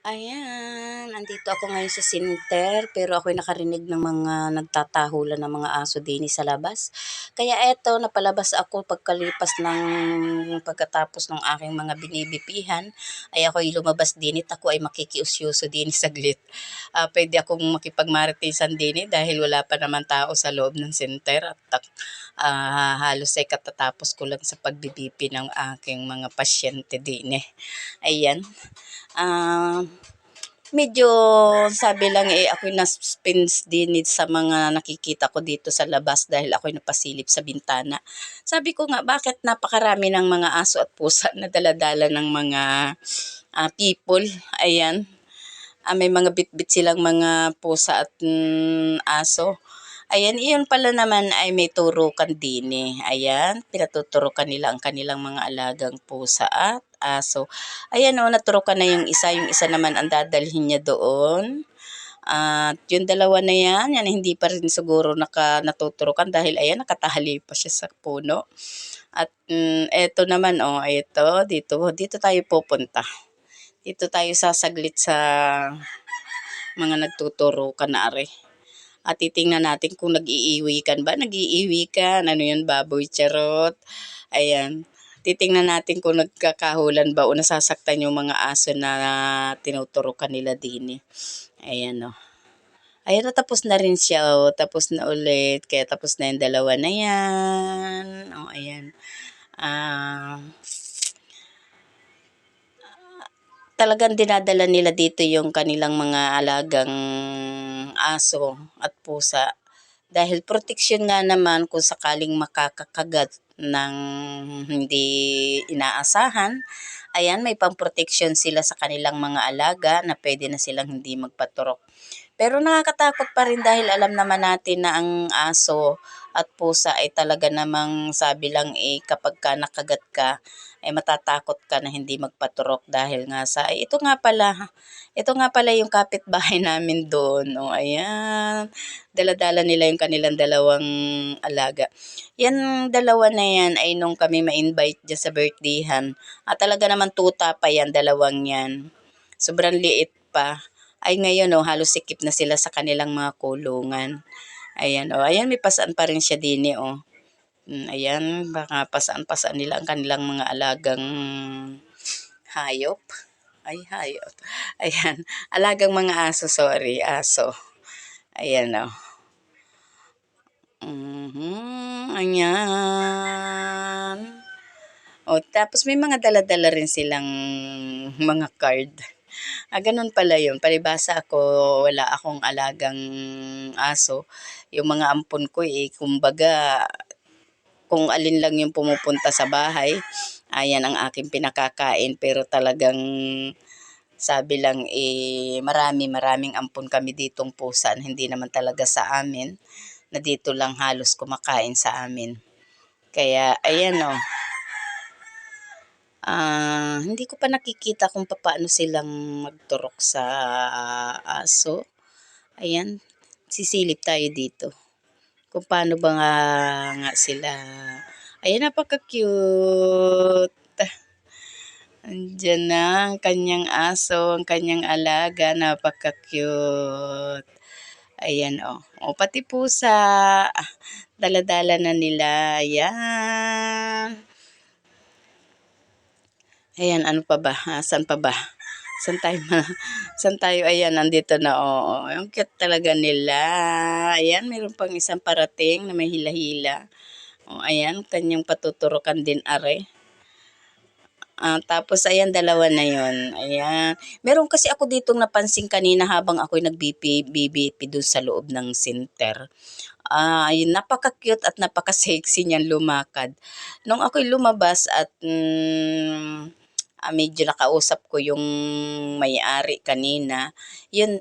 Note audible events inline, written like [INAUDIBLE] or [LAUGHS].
Ayan, andito ako ngayon sa center pero ako'y nakarinig ng mga nagtatahulan ng mga aso din sa labas. Kaya eto, napalabas ako pagkalipas ng pagkatapos ng aking mga binibipihan ay ako'y lumabas din at ako ay makikiusyuso din [LAUGHS] saglit. Ah, pwede akong makipagmaritisan din dahil wala pa naman tao sa loob ng center at ah, halos ay katatapos ko lang sa pagbibipi ng aking mga pasyente din eh. Ayan. Ah, medyo sabi lang eh ako'y na-spins din sa mga nakikita ko dito sa labas dahil ako'y napasilip sa bintana. Sabi ko nga bakit napakarami ng mga aso at pusa na daladala ng mga ah, people. Ayan. Ah, may mga bitbit silang mga pusa at mm, aso. Ayan, iyon pala naman ay may turukan din eh. Ayan, pinatuturukan nila ang kanilang mga alagang pusa at aso. Ayan o, naturukan na yung isa. Yung isa naman ang dadalhin niya doon. At yung dalawa na yan, yan hindi pa rin siguro naka, natuturukan dahil ayan, nakatali pa siya sa puno. At mm, eto naman oh, ito, dito, dito tayo pupunta. Dito tayo sasaglit sa mga nagtuturukan na are. At titingnan natin kung nag-iiwikan ba. Nag-iiwikan. Ano yun, baboy, charot. Ayan. Titingnan natin kung nagkakahulan ba o nasasaktan yung mga aso na tinuturukan nila din. eh. Ayan o. Ayan na tapos na rin siya o. Tapos na ulit. Kaya tapos na yung dalawa na yan. O, ayan. Ah talagang dinadala nila dito yung kanilang mga alagang aso at pusa. Dahil proteksyon nga naman kung sakaling makakakagat ng hindi inaasahan, ayan, may pamproteksyon sila sa kanilang mga alaga na pwede na silang hindi magpaturok. Pero nakakatakot pa rin dahil alam naman natin na ang aso at pusa ay talaga namang sabi lang eh kapag ka nakagat ka ay matatakot ka na hindi magpaturok dahil nga sa ay ito nga pala ito nga pala yung kapitbahay [LAUGHS] namin doon o ayan. Daladala nila yung kanilang dalawang alaga. Yan dalawa na yan ay nung kami ma-invite dyan sa birthdayhan. At talaga naman tuta pa yan dalawang yan. Sobrang liit pa. Ay ngayon oh, halos sikip na sila sa kanilang mga kulungan. Ayan oh, ayan may pasaan pa rin siya din eh oh. Mm, ayan, baka pasaan-pasaan nila ang kanilang mga alagang hayop. Ay, hayop. [LAUGHS] Ayan, alagang mga aso, sorry, aso. Ayan oh. Mhm, ayan. O, tapos may mga dala-dala rin silang mga card. [LAUGHS] Ah, ganun pala yun. Palibasa ako, wala akong alagang aso. Yung mga ampon ko eh, kumbaga, kung alin lang yung pumupunta sa bahay, ayan ang aking pinakakain. Pero talagang, sabi lang eh, marami maraming ampon kami ditong pusan. Hindi naman talaga sa amin, na dito lang halos kumakain sa amin. Kaya, ayan o. Oh Ah, hindi ko pa nakikita kung paano silang magturok sa aso. Ayan, sisilip tayo dito. Kung paano ba nga, nga sila. Ayan, napaka-cute. Andiyan na ang kanyang aso, ang kanyang alaga, napaka-cute. Ayan, oh. O, pati pusa. Daladala na nila. Ayan. Ayan, ano pa ba? Ah, saan pa ba? Saan tayo? [LAUGHS] saan tayo? Ayan, nandito na. Oo, yung cute talaga nila. Ayan, mayroon pang isang parating na may hila-hila. O, ayan, kanyang patuturukan din are. Uh, tapos, ayan, dalawa na yon Ayan. Meron kasi ako ditong napansin kanina habang ako'y nag-BP doon sa loob ng center. Uh, ayun, napaka-cute at napaka-sexy niyan lumakad. Nung ako'y lumabas at mm, uh, medyo nakausap ko yung may-ari kanina, yun,